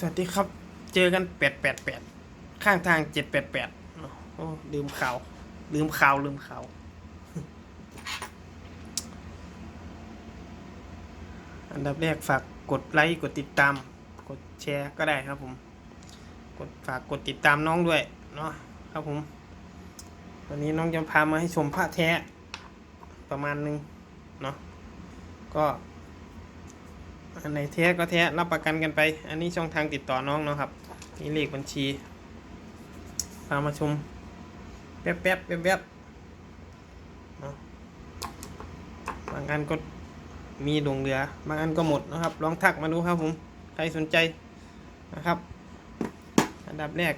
สวัสดีครับ เจอกันแปดแปดแปดข้างทางเจ็ดแปดแปดโอ้ลืมข่าว ลืมข่าว ลืมข่าว อันดับแรกฝากกดไลค์กดติดตาม กดแชร์ก็ได้ครับผม กดฝากกดติดตามน้องด้วยเนาะครับผม วันนี้น้องจะพามาให้ชมพระแท้ประมาณนึงเนาะก็ อันไหนแท้ก็แท้รับประกันกันไป อันนี้ช่องทางติดต่อน้องเนาะครับนี่เลขบัญชีพามาชมแป๊บแป๊บแป๊บแป๊บเนาะบางอันก็มีดวงเหลือบางอันก็หมดนะครับ ลองทักมาดูครับผม ใครสนใจนะครับ อันดับแรก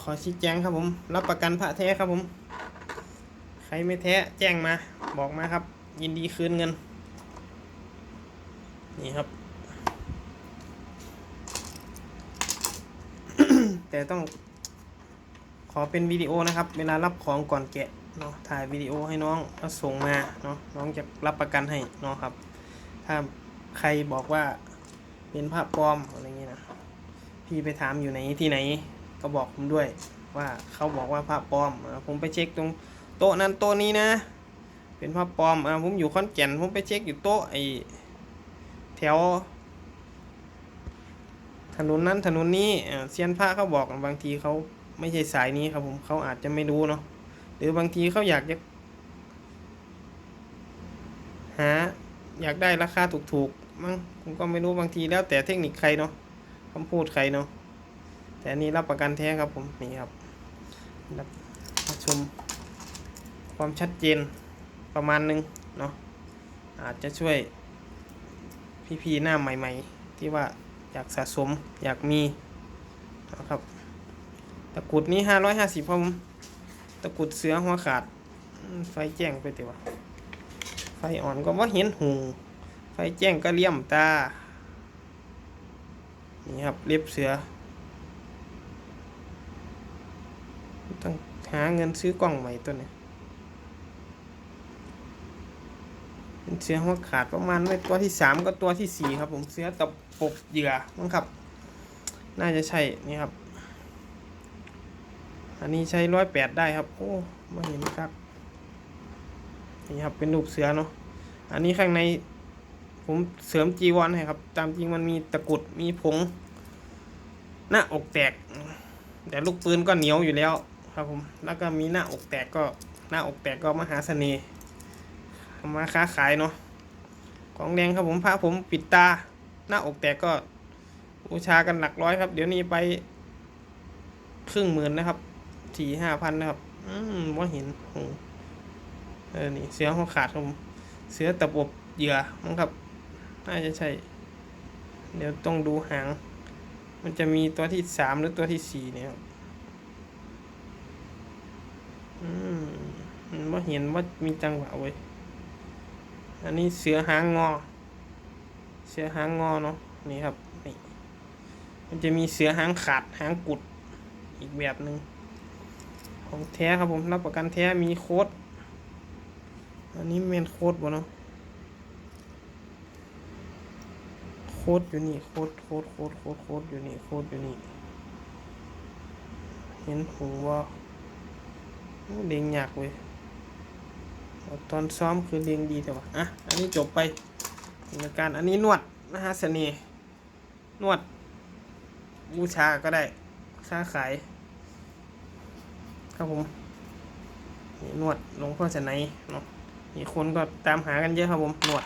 ขอชี้แจงครับผม รับประกันพระแท้ครับผม ใครไม่แท้แจ้งมาบอกมาครับ ยินดีคืนเงิน นี่ครับ แต่ต้อง ขอเป็นวิดีโอนะครับ เวลารับของก่อนแกะเนาะถ่ายวิดีโอให้น้องแล้วส่งมาเนาะน้องจะรับประกันให้เนาะครับ ถ้าใครบอกว่าเป็นภาพปลอมอะไรเงี้ยนะพี่ไปถามอยู่ไหนที่ไหนก็บอกผมด้วยว่าเขาบอกว่าภาพปลอมอผมไปเช็คตรงโต๊ะนั้นโต๊ะนี้นะ เป็นภาพปลอมอผมอยู่ขอนแก่นผมไปเช็คอยู่โต๊ะไอแถว ถนนนั้นถนนนี้เซียนพระเขาบอกบางทีเขาไม่ใช่สายนี้ครับผมเขาอาจจะไม่รู้เนาะหรือบางทีเขาอยากจะหาอยากได้ราคาถูกๆมั้งผมก็ไม่รู้บางทีแล้วแต่เทคนิคใครเนาะคำพูดใครเนาะแต่อันนี้รับประกันแท้ครับผมนี่ครับรับมาชมความชัดเจนประมาณนึงเนาะอาจจะช่วยพี่ๆหน้าใหม่ ๆ ที่ว่า อยากสะสมอยากมีนะครับตะกรุดนี้ห้าร้อยห้าสิบครับผมตะกรุดเสือหัวขาด ไฟแจ้งไปเถอะไฟอ่อนก็ว่าเห็นหูไฟแจ้งก็เลี่ยมตา นี่ครับเล็บเสือ ต้องหาเงินซื้อกล้องใหม่ตัวนี้ เสือหัวขาดประมาณไม่ตัวที่สามก็ตัวที่สี่ครับ ผมเสือตะปบเหยื่อมั้งครับ น่าจะใช่นี่ครับ อันนี้ใช้ร้อยแปดได้ครับ โอ้ไม่เห็นครับนี่ครับเป็นรูปเสือเนาะอันนี้ข้างใน ผมเสริมจีวรให้ครับ ตามจริงมันมีตะกุดมีผง หน้าอกแตก แต่ลูกปืนก็เหนียวอยู่แล้วครับผมแล้วก็มีหน้าอกแตกก็หน้าอกแตกก็มหาเสน่ห์ มาค้าขายเนาะของแดงครับผมพระผมปิดตา หน้าอกแตกก็บูชากันหลักร้อยครับ เดี๋ยวนี้ไป ครึ่งหมื่นนะครับสี่ห้าพันนะครับ อืมว่าเห็นโอ้เออนี่เสือหัวขาดครับผมเสือตะปบเหยื่อมั้งครับ น่าจะใช่ เดี๋ยวต้องดูหาง มันจะมีตัวที่สามหรือตัวที่สี่เนี่ยครับอืมว่าเห็นว่ามีจังหวะเว้ย อันนี้เสือหางงอ เสือหางงอเนาะนี่ครับนี่มันจะมีเสือหางขาดหางกุดอีกแบบหนึ่งของแท้ครับผมรับประกันแท้มีโค้ดอันนี้เมนโค้ดบ่เนาะโค้ดอยู่นี่โค้ดโค้ดโค้ดโค้ดโค้ดอยู่นี่โค้ดอยู่นี่เห็นหูว่าโอ้งยากเว้ย ตอนซ้อมคือเลียงดีแต่ว่าอะ อันนี้จบไปรายการอันนี้นวดนะฮะเสน่ห์นวด บูชาก็ได้ค้าขาย ครับผมนี่นวดหลวงพ่อจะไหนเนาะมีคนก็ตามหากันเยอะครับผมนวด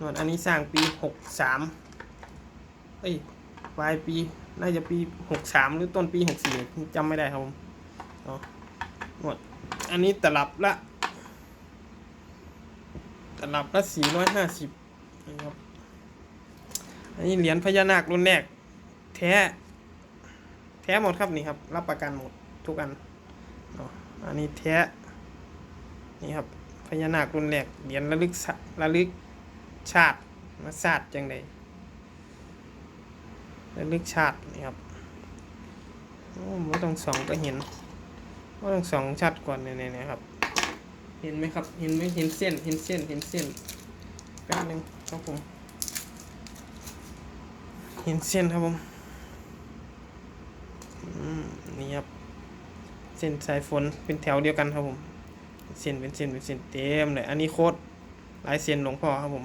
นวดอันนี้สร้างปีหกสามเอ้ยปลายปีน่าจะปีหกสามหรือต้นปีหกสี่จำไม่ได้ครับผมเนาะนวดอันนี้ตลับละ ตลับละสี่ร้อยห้าสิบนะครับ อันนี้เหรียญพญานาครุ่นแรก แท้ แท้หมดครับนี่ครับ รับประกันหมดทุกอัน อันนี้แท้ นี่ครับพญานาครุ่นแรกเหรียญระลึกชาระลึกชาติมาชาติจังใดระลึกชาตินี่ครับโอ้ไม่ต้องสองก็เห็นไม่ต้องสองชัดก่อนเนี่ยนี่ยครับ เห็นไหมครับ เห็นไหมเห็นเส้น เห็นเส้น เห็นเส้นแป๊บนึงครับผม เห็นเส้นครับผมนี่ครับ เส้นสายฝนเป็นแถวเดียวกันครับผม เส้นเป็นเส้นเป็นเส้นเต็มเลย อันนี้โคตรลายเส้นหลวงพ่อครับผม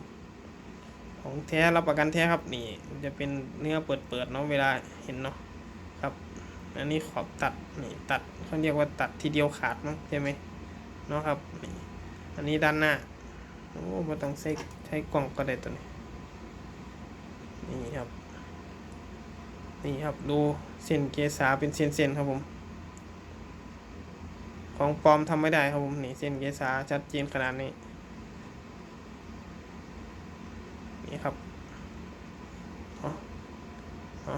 ของแท้รับประกันแท้ครับนี่ จะเป็นเนื้อเปิดๆเนาะเวลาเห็นเนาะครับ อันนี้ขอบตัดนี่ตัดเขาเรียกว่าตัดทีเดียวขาดมั้งใช่ไหม เนาะครับ อันนี้ด้านหน้า โอ้ไม่ต้องใช้ใช้กล่องก็ได้ตัวนี้ นี่ครับ นี่ครับดูเส้นเกษาเป็นเส้นๆครับผม ของปลอมทำไม่ได้ครับผม นี่เส้นเกษาชัดเจนขนาดนี้ นี่ครับเอาเอา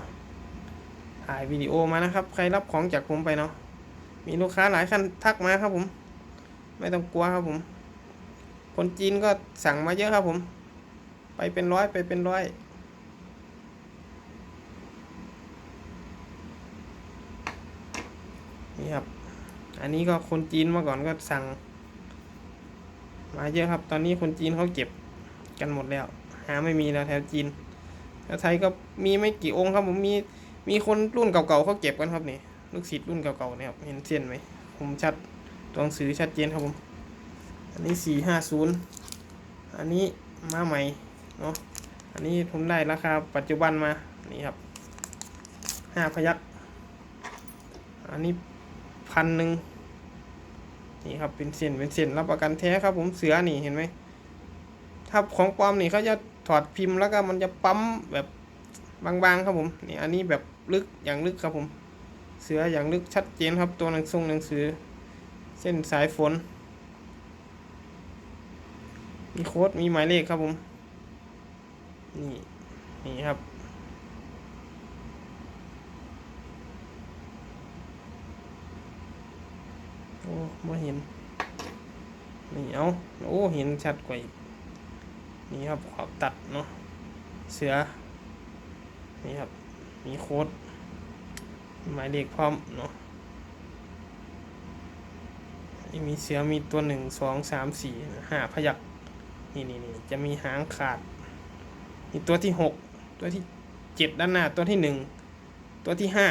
ถ่ายวิดีโอมานะครับ ใครรับของจากผมไปเนาะ มีลูกค้าหลายคันทักมาครับผม ไม่ต้องกลัวครับผม คนจีนก็สั่งมาเยอะครับผม ไปเป็นร้อยไปเป็นร้อย นี่ครับ อันนี้ก็คนจีนเมื่อก่อนก็สั่ง มาเยอะครับ ตอนนี้คนจีนเขาเก็บกันหมดแล้ว หาไม่มีแล้วแถวจีนแถวไทยก็มีไม่กี่องค์ครับผมมีมีคนรุ่นเก่าๆเขาเก็บกันครับนี่ลูกศิษย์รุ่นเก่าๆเนี่ยครับเห็นเส้นไหมผมชัด ตัวหนังสือชัดเจนครับผม อันนี้สี่ห้าศูนย์อันนี้มาใหม่เนาะ อันนี้ผมได้ราคาปัจจุบันมา นี่ครับห้าพยักอันนี้พันหนึ่งนี่ครับเป็นเส้นเป็นเส้นรับประกันแท้ครับผมเสือนี่เห็นไหมถ้าของปลอมนี่เขาจะถอดพิมพ์แล้วก็มันจะปั๊มแบบบางๆครับผมนี่อันนี้แบบลึกอย่างลึกครับผม เสืออย่างลึกชัดเจนครับตัวหนังทรงหนังสือ เส้นสายฝน มีโค้ดมีหมายเลขครับผม นี่ นี่ครับ โอ้ไม่เห็น นี่เอาโอ้ เห็นชัดกว่าอีก นี่ครับขอบตัดเนาะ เสือ นี่ครับ มีโค้ดหมายเลขพร้อมเนาะ นี่มีเสือมีตัวหนึ่งสองสามสี่ห้าพยักนี่นี่นี่จะมีหางขาดมีตัวที่หกตัวที่เจ็ดด้านหน้าตัวที่หนึ่งตัวที่ห้า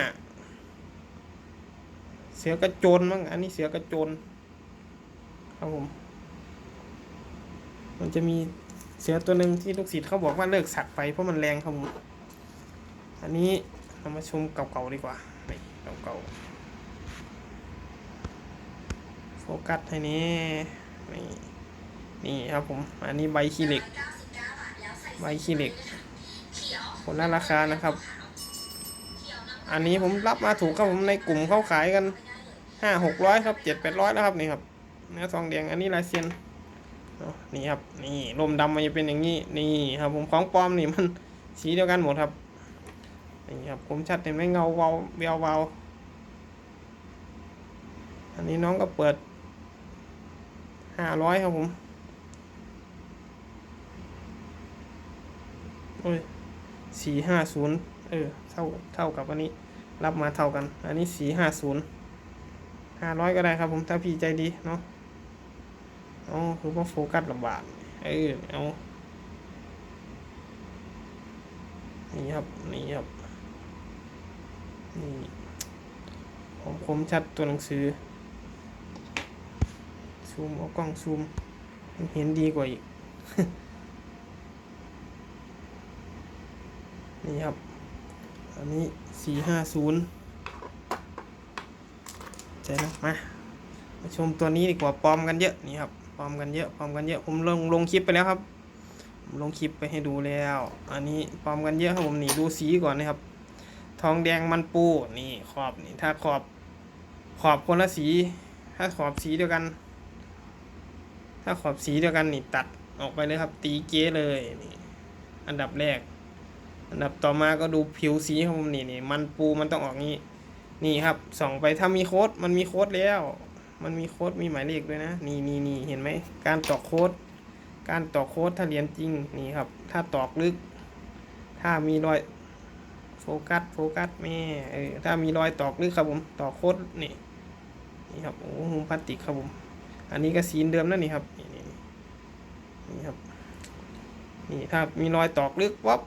เสือกระโจนมั้งอันนี้เสือกระโจนครับผมมันจะมีเสือตัวหนึ่งที่ลูกศิษย์เขาบอกว่าเลิกสักไปเพราะมันแรงครับผมอันนี้เรามาชมเก่าๆดีกว่าเก่าๆ โฟกัสให้นี่นี่นี่ครับผม อันนี้ใบขี้เหล็ก ใบขี้เหล็กคนละราคานะครับ อันนี้ผมรับมาถูกครับผมในกลุ่มเขาขายกันห้าหกร้อยครับเจ็ดแปดร้อยแล้วครับนี่ครับเนื้อทองแดงอันนี้ลายเซียนนี่ครับนี่ลมดำมันจะเป็นอย่างนี้นี่ครับผมของปลอมนี่มันสีเดียวกันหมดครับนี่ครับผมชัดเห็นไหมเงาเวาเววเวาอันนี้น้องก็เปิด ห้าร้อยครับผมโอ้ยสี่ห้าศูนย์เออ เท่า เท่ากับอันนี้ รับมาเท่ากัน อันนี้สี่ห้าศูนย์ห้าร้อยก็ได้ครับผมถ้าพี่ใจดีเนาะอ๋อคือว่าโฟกัสลำบาก เออ เอา นี่ครับ นี่ครับ นี่ผมคมชัดตัวหนังสือ ซูม เอากล้องซูมมันเห็นดีกว่าอีก นี่ครับ อันนี้สี่ห้าศูนย์ใจนะมามาชมตัวนี้ดีกว่าปลอมกันเยอะนี่ครับปลอมกันเยอะปลอมกันเยอะ ผมลงลงคลิปไปแล้วครับผมลงคลิปไปให้ดูแล้ว อันนี้ปลอมกันเยอะครับผมนี่ดูสีก่อนนะครับ ทองแดงมันปูนี่ขอบนี่ถ้าขอบขอบคนละสี ถ้าขอบสีเดียวกัน ถ้าขอบสีเดียวกันนี่ตัดออกไปเลยครับ ตีเก้เลยนี่อันดับแรก อันดับต่อมาก็ดูผิวสีครับผมนี่นี่มันปูมันต้องออกงี้นี่ครับส่องไปถ้ามีโค้ดมันมีโค้ดแล้ว มันมีโค้ดมีหมายเลขด้วยนะ นี่นี่นี่เห็นไหมการตอกโค้ดการตอกโค้ดถ้าเรียนจริงนี่ครับ ถ้าตอกลึก ถ้ามีรอยโฟกัสโฟกัสแม่เออถ้ามีรอยตอกลึกครับผมตอกโค้ดนี่นี่ครับโอ้หุ้มพลาสติกครับผม อันนี้ก็สีเดิมนั่นนี่ครับนี่นี่นี่ครับนี่ถ้ามีรอยตอกลึกวับ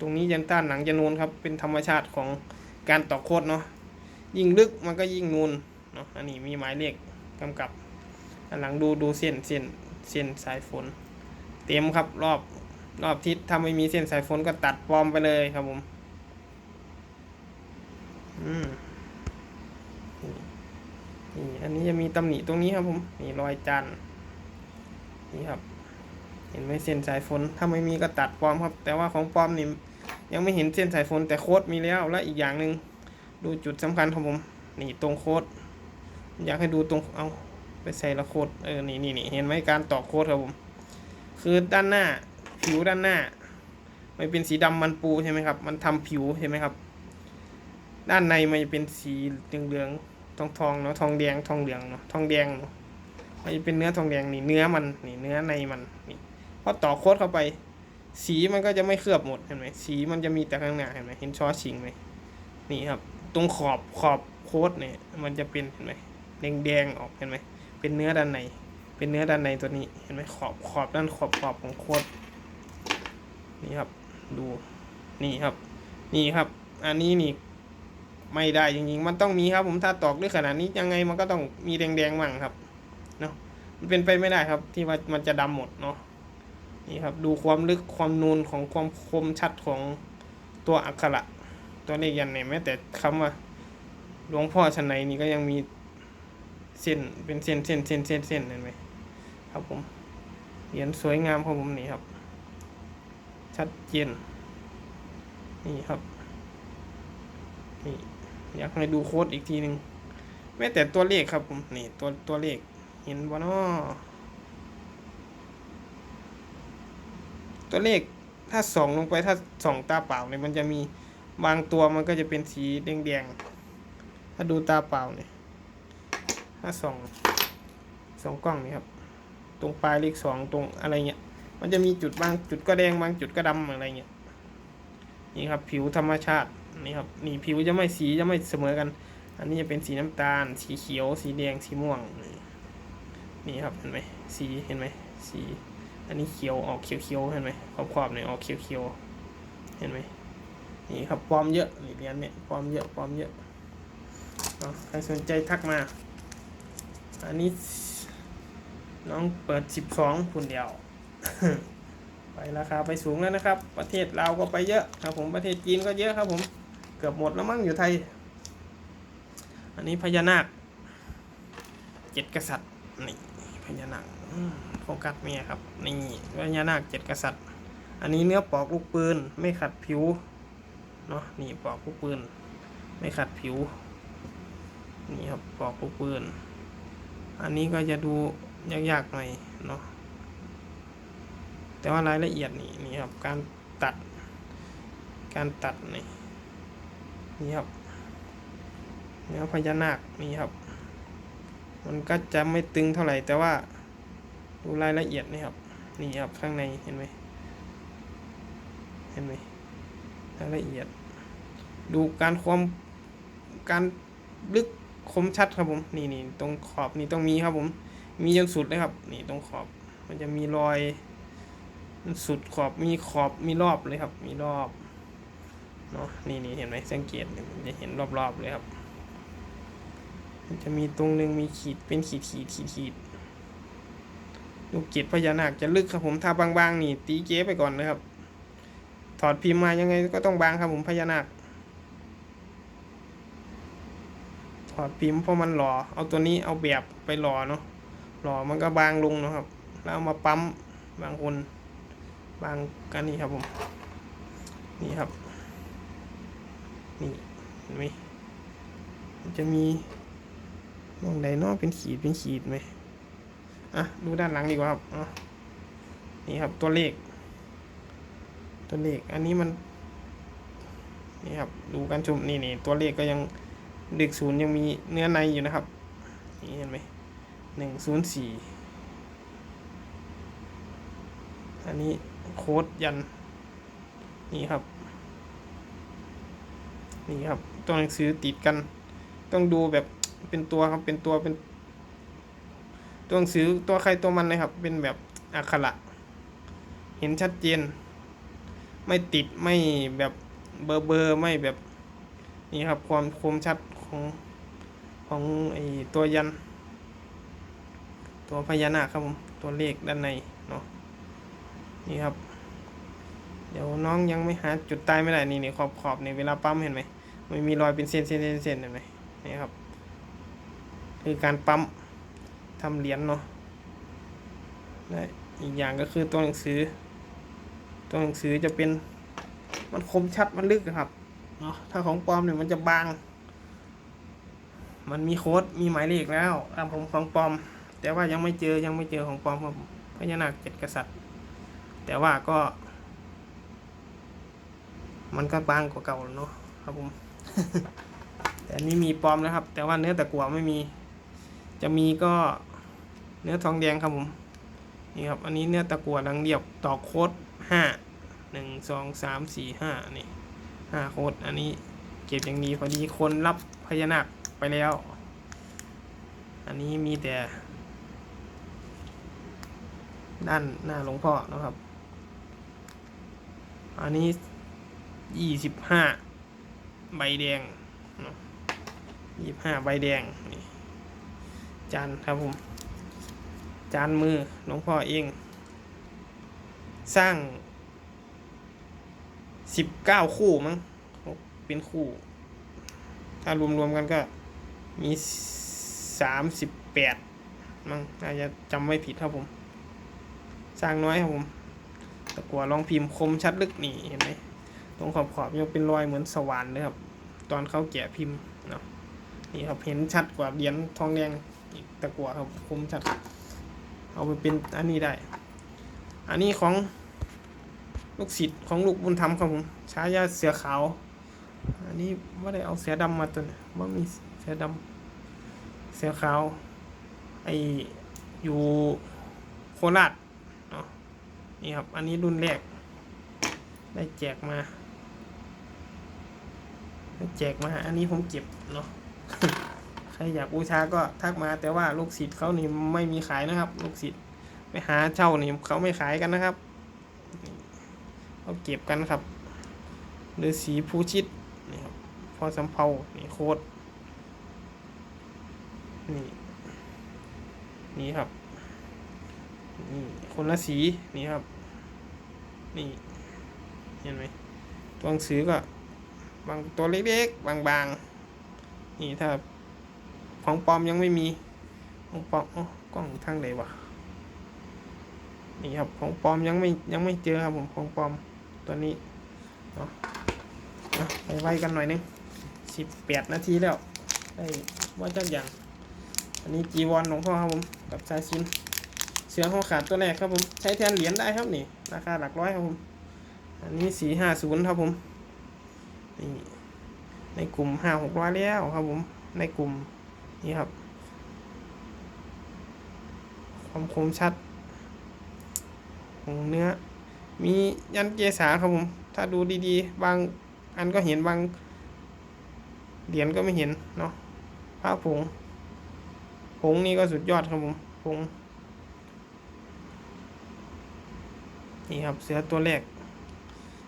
ตรงนี้ยันต้านหนังจะนูนครับเป็นธรรมชาติของการตอกโค้ดเนาะยิ่งลึกมันก็ยิ่งนูนเนาะอันนี้มีหมายเลขกำกับอันหลังดูดูเส้นเส้นเส้นสายฝน เต็มครับรอบรอบทิศถ้าไม่มีเส้นสายฝนก็ตัดปลอมไปเลยครับผมอืม นี่อันนี้จะมีตำหนิตรงนี้ครับผมนี่รอยจันนี่ครับ เห็นไหมเส้นสายฝนถ้าไม่มีก็ตัดปลอมครับ แต่ว่าของปลอมนี่ยังไม่เห็นเส้นสายฝนแต่โค้ดมีแล้วและอีกอย่างหนึ่งดูจุดสำคัญครับผมนี่ตรงโค้ดอยากให้ดูตรงเอาไปใส่ละโค้ดเออนี่นี่นี่เห็นไหมการต่อโค้ดครับผมคือด้านหน้าผิวด้านหน้ามันเป็นสีดำมันปูใช่ไหมครับ มันทำผิวใช่ไหมครับ ด้านในมันจะเป็นสีเหลืองๆ ทองทองเนาะทองแดงทองเหลืองเนาะทองแดงเนาะมันจะเป็นเนื้อทองแดงนี่เนื้อมันนี่เนื้อในมันนี่พอต่อโค้ดเข้าไป สีมันก็จะไม่เคลือบหมดเห็นไหมสีมันจะมีแต่ข้างหน้าเห็นไหมเห็นชอชิงไหมนี่ครับ ตรงขอบขอบโค้ดเนี่ย มันจะเป็นเห็นไหมแดงแดงๆออกเห็นไหมเป็นเนื้อด้านใน เป็นเนื้อด้านในตัวนี้เห็นไหมขอบขอบด้านขอบขอบของโค้ดนี่ครับ ดูนี่ครับ นี่ครับ อันนี้นี่ ไม่ได้จริงๆ มันต้องมีครับ ผมถ้าตอกด้วยขนาดนี้ยังไงมันก็ต้องมีแดงๆมั่งครับเนาะมันเป็นไปไม่ได้ครับ ที่ว่ามันจะดำหมดเนาะนี่ครับ ดูความลึกความนูนของความคมชัดของตัวอักขระตัวเลขยันเนี่ยแม้แต่คำว่าหลวงพ่อชันไหนนี่ก็ยังมีเส้นเป็นเส้นเส้นเส้นเส้นเส้นเห็นไหมครับผมเหรียญสวยงามของผมนี่ครับ ชัดเจนนี่ครับนี่ อยากให้ดูโค้ดอีกทีหนึ่งแม้แต่ตัวเลขครับผมนี่ตัวตัวเลขเห็นบ่เนาะตัวเลขถ้าส่องลงไปถ้าส่องตาเปล่าเนี่ยมันจะมีบางตัวมันก็จะเป็นสีแดงๆ ถ้าดูตาเปล่าเนี่ยถ้าส่องส่องกล้องนี่ครับ ตรงปลายเลขสองตรงอะไรเงี้ย มันจะมีจุดบางจุดก็แดงบางจุดก็ดำอะไรเงี้ย นี่ครับผิวธรรมชาติ นี่ครับนี่ผิวจะไม่สีจะไม่เสมอกัน อันนี้จะเป็นสีน้ำตาล สีเขียว สีแดงสีม่วง นี่ครับเห็นไหมสีเห็นไหมสีอันนี้เขียวออกเขียวๆเห็นไหมขอบขอบๆเนี่ยออกเขียวๆเห็นไหมนี่ครับปลอมเยอะนี่เหรียญเนี่ยปลอมเยอะปลอมเยอะใครสนใจทักมา อันนี้น้องเปิดสิบสองคุณเดียว ไปราคาไปสูงแล้วนะครับ ประเทศเราก็ไปเยอะครับผมประเทศจีนก็เยอะครับผม เกือบหมดแล้วมั้งอยู่ไทย อันนี้พญานาคเจ็ดกษัตริย์นี่พญานาคอืมโฟกัสเมียครับนี่พญานาคเจ็ดกษัตริย์ อันนี้เนื้อปอกลูกปืนไม่ขัดผิวเนาะนี่ปอกลูกปืน ไม่ขัดผิวนี่ครับปอกลูกปืน อันนี้ก็จะดูยากๆหน่อยเนาะแต่ว่ารายละเอียดนี่นี่ครับการตัดการตัดนี่ นี่ครับเนื้อพญานาคนี่ครับ มันก็จะไม่ตึงเท่าไหร่แต่ว่าดูรายละเอียดนี่ครับ นี่ครับข้างในเห็นไหมเห็นไหมรายละเอียด ดูการความการลึกคมชัดครับผมนี่นี่ตรงขอบนี่ต้องมีครับผม มีจนสุดเลยครับ นี่ตรงขอบ มันจะมีรอยสุดขอบมีขอบมีรอบเลยครับ มีรอบ เนาะนี่นี่เห็นไหมสังเกตจะเห็นรอบๆเลยครับ มันจะมีตรงหนึ่งมีขีดเป็นขีดขีดขีดขีดลูกเกดพญานาคจะลึกครับผมถ้าบางๆนี่ตีเก๊ไปก่อนนะครับ ถอดพิมพ์มายังไงก็ต้องบางครับผมพญานาคถอดพิมพ์เพราะมันหล่อเอาตัวนี้เอาแบบไปหล่อเนาะหล่อมันก็บางลงเนาะครับ แล้วเอามาปั๊มบางคนบางกันนี่ครับผมนี่ครับ นี่เห็นไหมมันจะมีมองใดนอกเป็นขีดเป็นขีดไหมอะดูด้านหลังดีกว่าครับอะนี่ครับตัวเลข ตัวเลขอันนี้มันนี่ครับดูการชุมนี่นี่ตัวเลขก็ยังเด็กศูนย์ยังมีเนื้อในอยู่นะครับนี่เห็นไหมหนึ่งศูนย์สี่อันนี้โค้ดยันนี่ครับ นี่ครับ ตัวหนังสือติดกัน ต้องดูแบบเป็นตัวครับเป็นตัวเป็น ตัวหนังสือตัวใครตัวมันเลยครับ เป็นแบบอักขระเห็นชัดเจน ไม่ติดไม่แบบเบอร์เบอร์ไม่แบบนี่ครับความคมชัดของของไอตัวยัน ตัวพญานาคครับผมตัวเลขด้านในเนาะนี่ครับ เดี๋ยวน้องยังไม่หาจุดตายไม่ได้นี่นี่ขอบขอบนี่เวลาปั๊มเห็นไหมมันมีรอยเป็นเส้นเส้นเส้นเส้นเห็นไหมนี่ครับ คือการปั๊มทำเหรียญเนาะและอีกอย่างก็คือตัวหนังสือ ตัวหนังสือจะเป็นมันคมชัดมันลึกอะครับเนาะถ้าของปลอมเนี่ยมันจะบาง มันมีโค้ดมีหมายเลขแล้วครับผมของปลอม แต่ว่ายังไม่เจอยังไม่เจอของปลอมครับพญานาคเจ็ดกษัตริย์ แต่ว่าก็ มันก็บางกว่าเก่าแล้วเนาะครับผม แต่อันนี้มีปลอมแล้วครับ แต่ว่าเนื้อตะกั่วไม่มี จะมีก็เนื้อทองแดงครับผม นี่ครับ อันนี้เนื้อตะกั่วดังเรียบต่อโค้ดห้าหนึ่งสองสามสี่ห้านี่ห้าโค้ดอันนี้เก็บอย่างดีพอดีคนรับพญานาคไปแล้ว อันนี้มีแต่ ด้านหน้าหลวงพ่อนะครับ อันนี้ ยี่สิบห้าใบแดงยี่สิบห้าใบแดงนี่จานครับผม จานมือหลวงพ่อเอง สร้างสิบเก้าคู่มั้งเป็นคู่ ถ้ารวมๆกันก็มีสามสิบแปดมั้งน่าจะจำไม่ผิดครับผม สร้างน้อยครับผมตะกัวลองพิมพ์คมชัดลึกนี่เห็นไหม ตรงขอบขอบยังเป็นรอยเหมือนสว่านเลยครับ ตอนเขาแกะพิมพ์เนาะนี่ครับเห็นชัดกว่าเหรียญทองแดงอีกตะกัวครับคมชัด เอาไปเป็นอันนี้ได้ อันนี้ของลูกศิษย์ของลูกบุญธรรมครับผมฉายาเสือขาว อันนี้ไม่ได้เอาเสือดำมาตัวนี้ว่ามีเสือดำเสือขาวไออยู่โคราชเนาะนี่ครับ อันนี้รุ่นแรก ได้แจกมา แจกมาอันนี้ผมเก็บเนาะใครอยากบูชาก็ทักมาแต่ว่าลูกศิษย์เขานี่ไม่มีขายนะครับ ลูกศิษย์ไปหาเช่านี่เขาไม่ขายกันนะครับเขาเก็บกันครับฤาษีภูชิตนี่ครับพอสำเภานี่โคตรนี่นี่ครับนี่คนละสีนี่ครับ นี่เห็นไหมตัวหนังสือก็ บางตัวเล็กๆบางๆ นี่ถ้าของปลอมยังไม่มี ของปลอมอ๋อกล้องทางไหนวะนี่ครับของปลอมยังไม่ยังไม่เจอครับผมของปลอมตัวนี้เนาะไปไวกันหน่อยนึงสิบแปดนาทีแล้วได้ว่าจักอย่าง อันนี้จีวรหลวงพ่อครับผมกับสายสินเสือห้อขาดตัวแรกครับผม ใช้แทนเหรียญได้ครับนี่ ราคาหลักร้อยครับผม อันนี้สี่ห้าศูนย์ครับผม นี่ในกลุ่มห้าหกร้อยแล้วครับผม ในกลุ่มนี่ครับ ความคมชัด ของเนื้อ มียันเกษาครับผม ถ้าดูดีๆ บางอันก็เห็นบางเหรียญก็ไม่เห็นเนาะผ้าผงผงนี่ก็สุดยอดครับผมผงนี่ครับเสือตัวแรก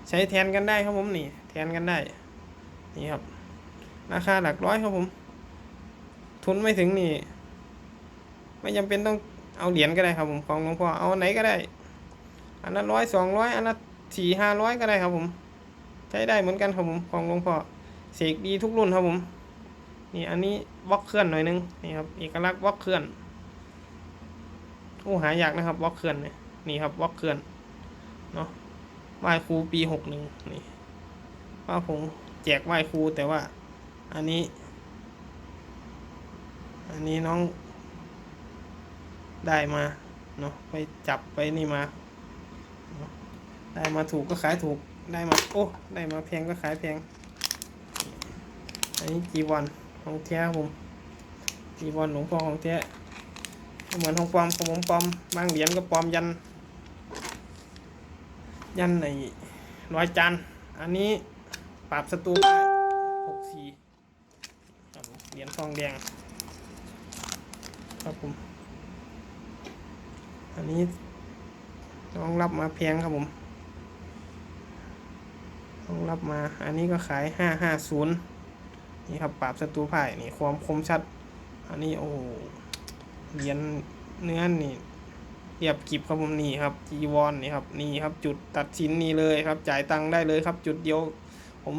ใช้แทนกันได้ครับผมนี่ แทนกันได้ นี่ครับ ราคาหลักร้อยครับผม ทุนไม่ถึงนี่ ไม่จำเป็นต้องเอาเหรียญก็ได้ครับผมของหลวงพ่อเอาไหนก็ได้ อันละร้อยสองร้อยอันละสี่ห้าร้อยก็ได้ครับผม ใช้ได้เหมือนกันครับผมของหลวงพ่อเสกดีทุกรุ่นครับผม นี่อันนี้วอกเคลื่อนหน่อยนึงนี่ครับเอกลักษณ์วอกเคลื่อนโอ้หายากนะครับวอกเคลื่อนเนี่ยนี่ครับวอกเคลื่อนเนาะไหว้ครูปีหกหนึ่งนี่ว่าผม แจกไหว้ครูแต่ว่า อันนี้ อันนี้น้อง ได้มาเนาะไปจับไปนี่มา ได้มาถูกก็ขายถูกได้มาโอ้ได้มาแพงก็ขายแพง อันนี้จีวรของแท้ผมจีวรหลวงพ่อของแท้เหมือนของปลอมของผมปลอมบางเหรียญก็ปลอมยัน ยันในร้อยจานอันนี้ ปราบศัตรูได้หกสี่เหรียญทองแดง ครับผม อันนี้น้องรับมาแพงครับผมน้องรับมา อันนี้ก็ขายห้าห้าศูนย์นี่ครับปราบศัตรูพ่ายนี่ความคมชัด อันนี้โอ้เหรียญเนื้อนี่เรียบกิบครับผมนี่ครับจีวอนนี่ครับนี่ครับจุดตัดสินนี่เลยครับ จ่ายตังค์ได้เลยครับ จุดเดียว ผม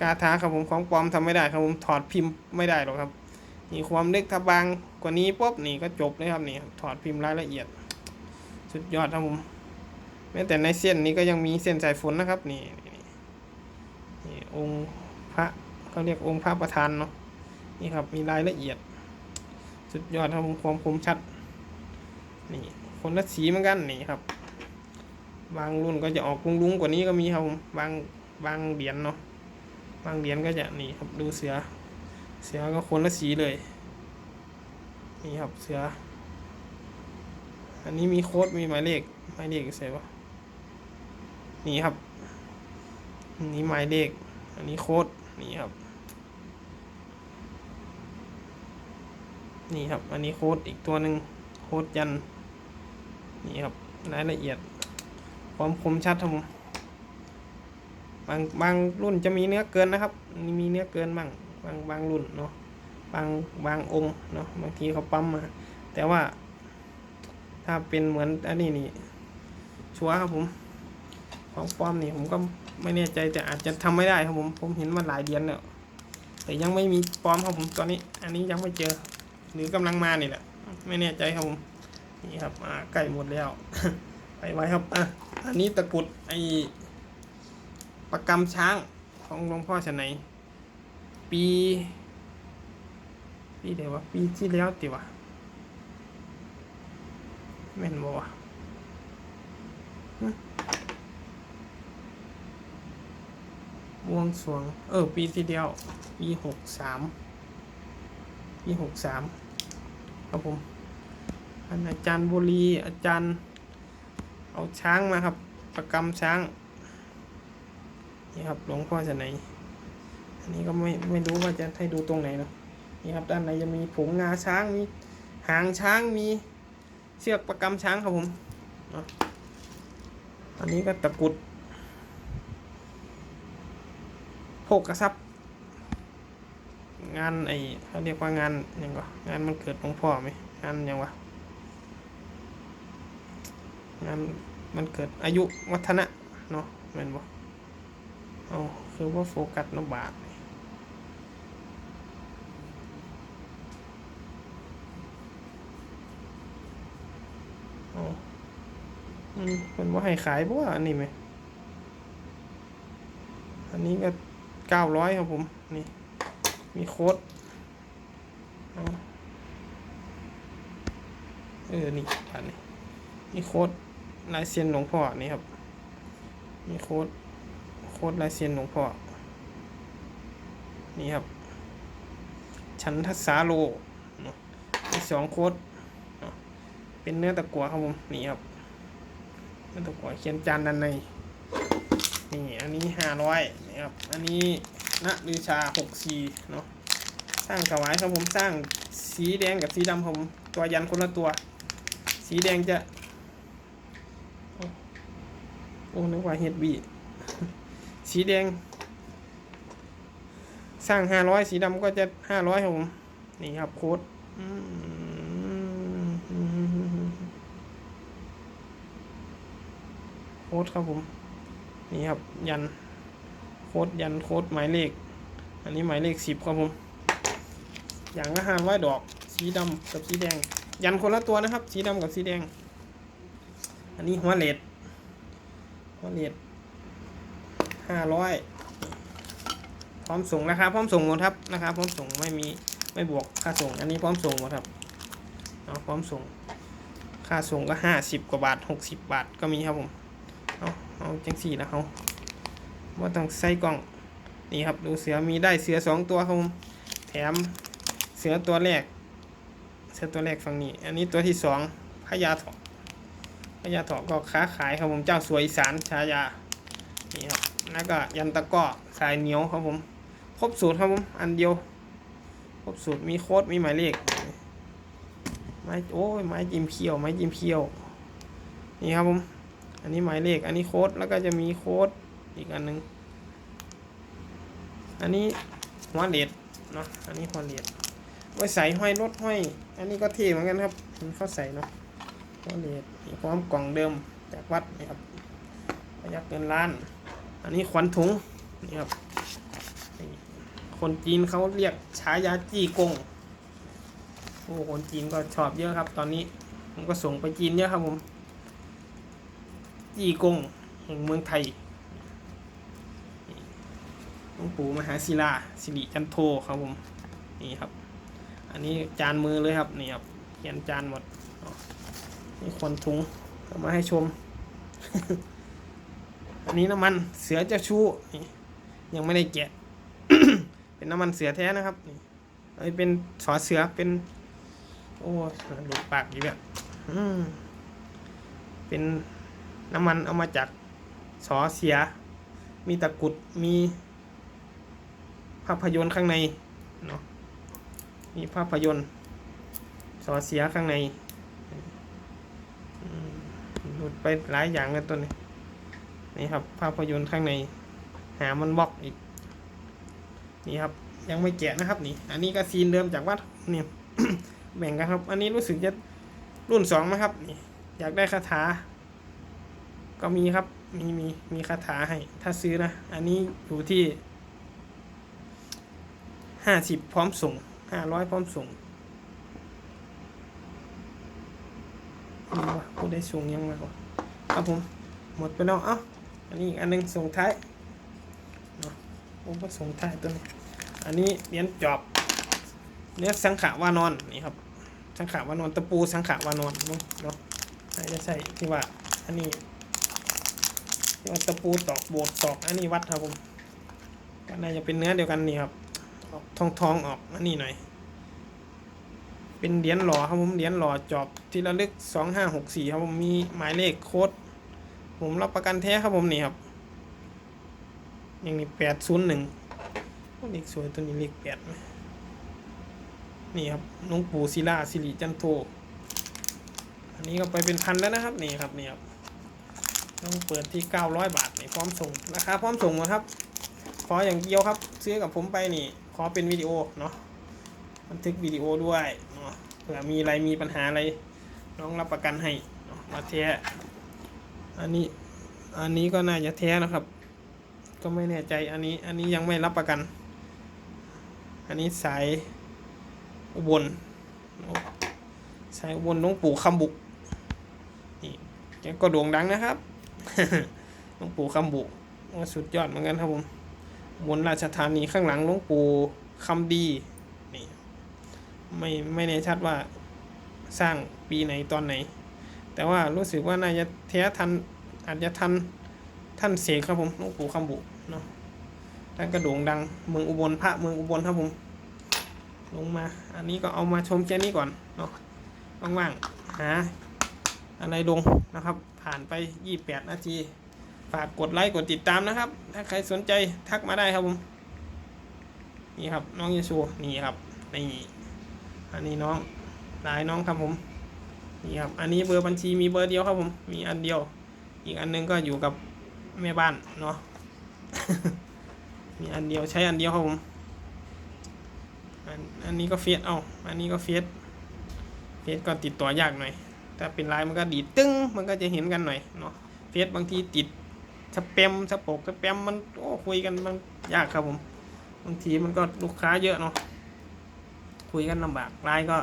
กาท้าครับผมของปลอมทำไม่ได้ครับผมถอดพิมพ์ไม่ได้หรอกครับ นี่ความลึกถ้าบางกว่านี้ปุ๊บนี่ก็จบเลยครับนี่ถอดพิมพ์รายละเอียด สุดยอดครับผมแม้แต่ในเส้นนี้ก็ยังมีเส้นสายฝนนะครับ นี่นี่องค์พระเขาเรียกองค์พระประธานเนาะนี่ครับมีรายละเอียด สุดยอดครับผมความคมชัดนี่คนละสีเหมือนกันนี่ครับ บางรุ่นก็จะออกลุงๆกว่านี้ก็มีครับผมบาง บางเหรียญเนาะบางเหรียญก็จะนี่ครับดูเสือ เสือก็คนละสีเลย นี่ครับเสือ อันนี้มีโค้ดมีหมายเลขหมายเลขใส่ปะนี่ครับนนี้หมายเลข อันนี้โค้ดนี่ครับ นี่ครับ อันนี้โค้ดอีกตัวหนึ่งโค้ดยัน นี่ครับรายละเอียด ความคมชัดครับผม บางบางรุ่นจะมีเนื้อเกินนะครับ มีเนื้อเกินบ้างบางบางรุ่นเนาะบางบางองค์เนาะบางทีเขาปั๊มมา แต่ว่า ถ้าเป็นเหมือนอันนี้นี่ชัวร์ครับผม ของปลอมนี่ผมก็ไม่แน่ใจแต่อาจจะทำไม่ได้ครับผม ผมเห็นมาหลายเดือนแล้วแต่ยังไม่มีปลอมครับผมตอนนี้ อันนี้ยังไม่เจอ หรือกำลังมานี่แหละ ไม่แน่ใจครับผมนี่ครับอ่าใกล้หมดแล้วไปไว้ครับอะอันนี้ตะกุดไอ ประกำช้างของหลวงพ่อชนไหน ปี ปีเดียววะปีที่แล้วติวะแม่นบ่วะหึบวงสวง เออ ปีที่เดียว ปีหกสามปีหกสามครับผมอันอาจารย์บุรีอาจารย์ เอาช้างมาครับ ประกำช้าง นี่ครับหลวงพ่อจะไหน อันนี้ก็ไม่ไม่รู้ว่าจะให้ดูตรงไหนเนาะนี่ครับด้านในจะมีผงงาช้างมีหางช้างมีเชือกประกำช้างครับผมเนาะอันนี้ก็ตะกุดโภกทรัพย์งานไอเขาเรียกว่างานยังก็งานมันเกิดหลวงพ่อไหมงานยังวะงานมันเกิดอายุวัฒนะเนาะแม่นบ่ เอาคือว่าโฟกัสนบาทเออืมเป็นว่าให้ขายบ่ว่าอันนี้ไหม อันนี้ก็เก้าร้อยครับผม นี่ มีโค้ดเอาเออ นี่ผ่านนี่มีโค้ดลายเซ็นหลวงพ่อนี่ครับ มีโค้ด โค้ดลายเซ็นหลวงพ่อ นี่ครับ ชันทัสสาโลสองโค้ดเป็นเนื้อตะกั่วครับผม นี่ครับ เนื้อตะกั่วเขียนจานด้านใน นี่ อันนี้ห้าร้อยนี่ครับ อันนี้ณลือชาหกสี่เนาะ สร้างถวายครับผม สร้างสีแดงกับสีดำครับผม ตัวยันคนละตัว สีแดงจะ โอ้โอ้นึกว่าเฮดบี สีแดง สร้างห้าร้อยสีดำก็จะห้าร้อยครับผม นี่ครับโค้ดโค้ดครับผม นี่ครับ ยัน โค้ดยันโค้ดหมายเลข อันนี้หมายเลขสิบครับผม อย่างละห้าร้อยดอก สีดำกับสีแดง ยันคนละตัวนะครับ สีดำกับสีแดง อันนี้หัวเลดหัวเลด ห้าร้อยพร้อมส่งนะครับ พร้อมส่งหมดครับนะครับ พร้อมส่งไม่มีไม่บวกค่าส่ง อันนี้พร้อมส่งหมดครับเอาพร้อมส่ง ค่าส่งก็ห้าสิบกว่าบาทหกสิบบาทก็มีครับผมเอาเอาจังสี่แล้วเขาว่าต้องใส่กล่องนี่ครับดูเสือมีได้เสือสองตัวครับผมแถมเสือตัวแรก เสือตัวแรกฝั่งนี้ อันนี้ตัวที่สองพญาถาะพญาถาะก็ค้าขายครับผมเจ้าสวยสานชายา นี่ครับแล้วก็ยันตะก้อสายเหนียวครับผม ครบสูตรครับผม อันเดียว ครบสูตรมีโค้ดมีหมายเลข ไม้โอ้ยไม้จิ้มเคี้ยว ไม้จิ้มเคี้ยว นี่ครับผม อันนี้หมายเลข อันนี้โค้ด แล้วก็จะมีโค้ดอีกอันหนึ่งอันนี้หัวเลดเนาะ อันนี้หัวเลดไว้ใส่ห้อยรถห้อย อันนี้ก็เท่เหมือนกันครับมันเขาใส่เนาะก็เลยพร้อมกล่องเดิมจากวัดนี่ครับประหยัดเงินล้าน อันนี้ขวัญถุงนี่ครับคนจีนเขาเรียกฉายาจี้กงโอ้คนจีนก็ชอบเยอะครับ ตอนนี้ผมก็ส่งไปจีนเยอะครับผมจีกงแห่งเมืองไทยหลวงปู่มหาศิลาสิริจันโทครับผมนี่ครับ อันนี้จานมือเลยครับนี่ครับเขียนจานหมดนี่คนถุงเอามาให้ชม อันนี้น้ำมันเสือเจ้าชู้นี่ยังไม่ได้แกะ เป็นน้ำมันเสือแท้นะครับนี่อันนี้เป็นสอเสือเป็น โอ้หลุดปากอยู่แบบอืมเป็นน้ำมันเอามาจากสอเสีย มีตะกุดมีภาพยนตร์ข้างในเนาะมีภาพยนตร์สอเสียข้างในหลุดไปหลายอย่างเลยตัวนี้ นี่ครับ ภาพยนตร์ข้างใน หามันบล็อกอีก นี่ครับ ยังไม่แกะนะครับ นี่ อันนี้ก็ซีนเดิมจากวัดเนี่ยแบ่งกันครับ อันนี้รู้สึกจะรุ่นสองนะครับ นี่ อยากได้คาถา ก็มีครับ มีมีมีคาถาให้ ถ้าซื้อนะ อันนี้อยู่ที่ห้าสิบพร้อมส่งห้าร้อยพร้อมส่งนี่วะผู้ได้ส่งยังไงวะครับผม หมดไปแล้ว เอ้า อันนี้อันหนึงส่งท้ายเนาะผมก็ส่งท้ายตัวนี้ อันนี้เหรียญจอบเรียกสังขาวานอนนี่ครับ สังขาวานอนตะปูสังขาวานอนเนาะเนาะน่าจะใช่ที่ว่าอันนี้ที่ว่าตะปูตอกโบดตอกอันนี้วัดครับผมก็น่าจะเป็นเนื้อเดียวกันนี่ครับออกทองทองออกอันนี้หน่อย เป็นเหรียญหล่อครับผมเหรียญหล่อจอบที่ระลึกสองห้าหกสี่ครับผมมีหมายเลขโค้ด ผมรับประกันแท้ครับผมนี่ครับอย่างนี้แปดศูนย์หนึ่งเลขสวยตัวนี้เลขแปดไหมนี่ครับหลวงปู่ศิลาสิริจันโทอันนี้ก็ไปเป็นพันแล้วนะครับนี่ครับนี่ครับต้องเปิดที่เก้าร้อยบาทนี่พร้อมส่งราคาพร้อมส่งนะครับขออย่างเดียวครับซื้อกับผมไปนี่ ขอเป็นวิดีโอเนาะบันทึกวิดีโอด้วยเนาะเผื่อมีอะไรมีปัญหาอะไรน้องรับประกันให้เนาะมาแท้ อันนี้อันนี้ก็น่าจะแท้นะครับ ก็ไม่แน่ใจอันนี้อันนี้ยังไม่รับประกัน อันนี้สายอุบลสายอุบลหลวงปู่คำบุกนี่แกก็โด่งดังนะครับหลวงปู่คำบุกว่าสุดยอดเหมือนกันครับผมบนราชธานีข้างหลังหลวงปู่คำดีนี่ไม่ไม่แน่ชัดว่าสร้างปีไหนตอนไหน แต่ว่ารู้สึกว่าน่าจะแท้ทันอาจจะทันท่านเสกครับผมหลวงปู่คำบุเนาะท่านกระโด่งดังเมืองอุบลพระเมืองอุบลครับผม ลงมา อันนี้ก็เอามาชมแค่นี้ก่อนเนาะว่างๆหาอะไรลงนะครับ ผ่านไป 28 นาที ฝากกดไลค์กดติดตามนะครับ ถ้าใครสนใจทักมาได้ครับผม นี่ครับน้องเยซูนี่ครับนี่อันนี้น้องหลายน้องครับผม นี่ครับ อันนี้เบอร์บัญชีมีเบอร์เดียวครับผม มีอันเดียว อีกอันหนึงก็อยู่กับแม่บ้านเนาะ มีอันเดียวใช้อันเดียวครับผม อันอันนี้ก็เฟซเอา อันนี้ก็เฟซเฟซก็ติดต่อยากหน่อยถ้าเป็นไลน์มันก็ดีตึ้ง มันก็จะเห็นกันหน่อยเนาะ เฟซบางทีติดสแปมสปกสแปมมันโอ้คุยกันมันยากครับผม บางทีมันก็ลูกค้าเยอะเนาะ คุยกันลำบากไลน์ก็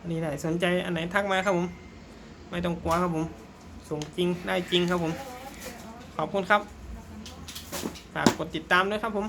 อันนี้ได้สนใจอันไหนทักมาครับผม ไม่ต้องกลัวครับผมส่งจริงได้จริงครับผม ขอบคุณครับฝากกดติดตามด้วยครับผม